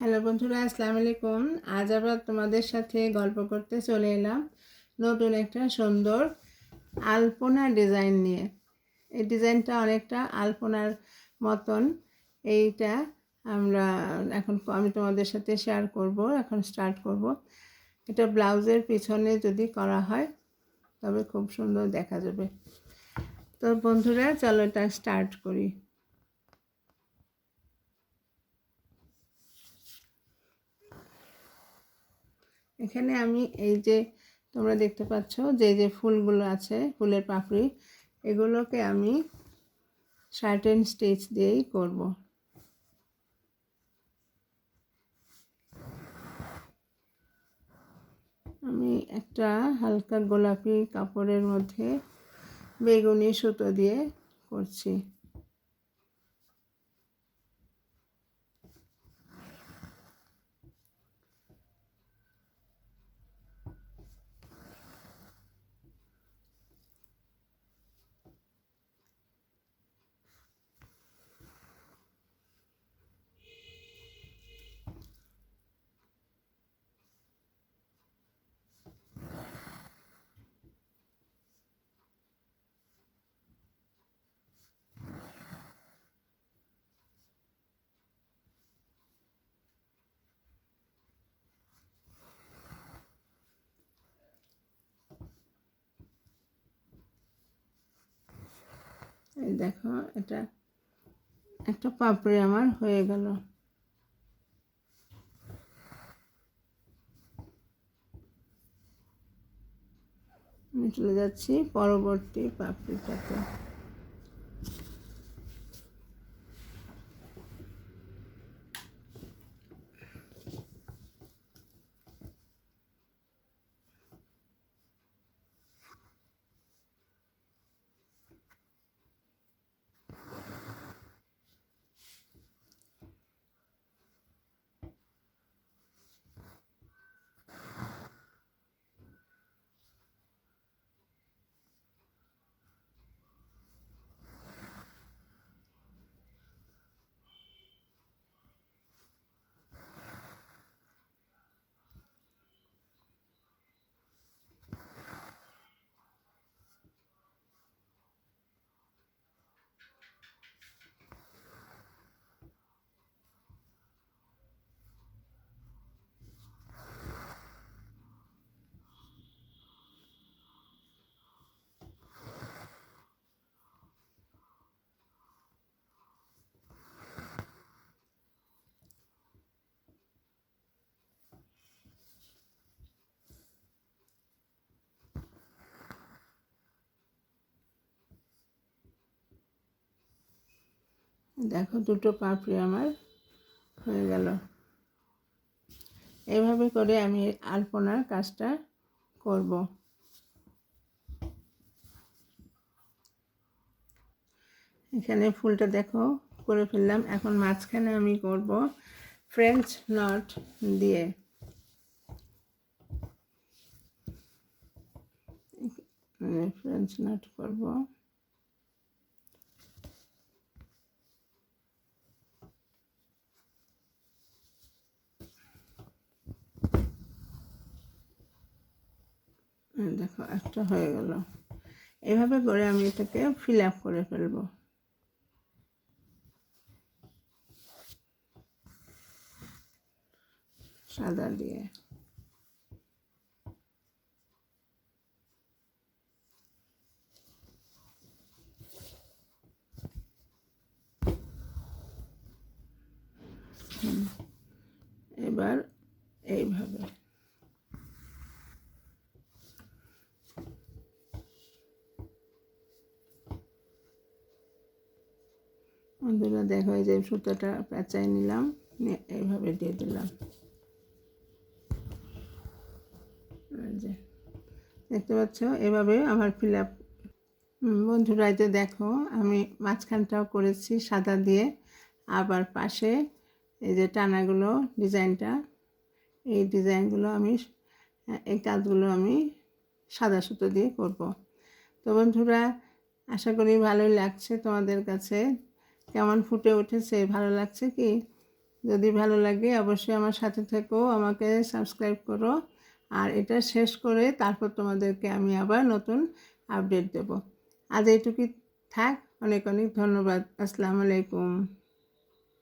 Hello বন্ধুরা আসসালামু আলাইকুম আজ আবার তোমাদের সাথে গল্প করতে চলে এলাম নতুন একটা সুন্দর আলপনা ডিজাইন নিয়ে। এই ডিজাইনটা অনেকটা আলপনার মতন। এইটা আমরা এখন আমি তোমাদের সাথে শেয়ার করব, এখন স্টার্ট করব। এটা ব্লাউজের পিছনে যদি করা হয়, তবে খুব সুন্দর দেখা যাবে। তো বন্ধুরা, চলো এটা স্টার্ট করি। এখানে আমি এই যে তোমরা দেখতে পাচ্ছ যে যে ফুলগুলো আছে, ফুলের পাপড়ি, এগুলোকে আমি শার্টেন স্টিচ দিয়েই করব। আমি একটা হালকা গোলাপি কাপড়ের মধ্যে বেগুনি সুতো দিয়ে করছি এই দেখো এটা একটা পাপড়ি আমার হয়ে গেল। চলে যাচ্ছি পরবর্তী পাপড়িটাতে। দেখো দুটো পাপড়ি আমার হয়ে গেল। এভাবে করে আমি আলপনার কাজটা করব। এখানে ফুলটা দেখো করে ফেললাম। এখন মাঝখানে আমি করব ফ্রেঞ্চ নট দিয়ে। ফ্রেঞ্চ নট করব। দেখো, একটা হয়ে গেল। এভাবে করে আমি এটাকে ফিল আপ করে ফেলব। সাদা দিয়ে। এবার এইভাবে। বন্ধুরা, দেখো এই যে সুতোটা পেঁচাই নিলাম এইভাবে দিয়ে দিলাম। দেখতে পাচ্ছ? এভাবে আমার ফিল আপ বন্ধুরা যে দেখো, আমি মাঝখানটাও করেছি সাদা দিয়ে। আবার পাশে এই যে টানাগুলো, ডিজাইনটা, এই ডিজাইনগুলো আমি, এই কাজগুলো আমি সাদা সুতো দিয়ে করব। তো বন্ধুরা, আশা করি ভালোই লাগছে তোমাদের কাছে। কেমন ফুটে উঠেছে, ভালো লাগছে কি? যদি ভালো লাগে অবশ্যই আমার সাথে থেকো, আমাকে সাবস্ক্রাইব করো। আর এটা শেষ করে তারপর তোমাদেরকে আমি আবার নতুন আপডেট দেব। আজ এইটুকুই থাক, অনেক অনেক ধন্যবাদ, আসসালামু আলাইকুম।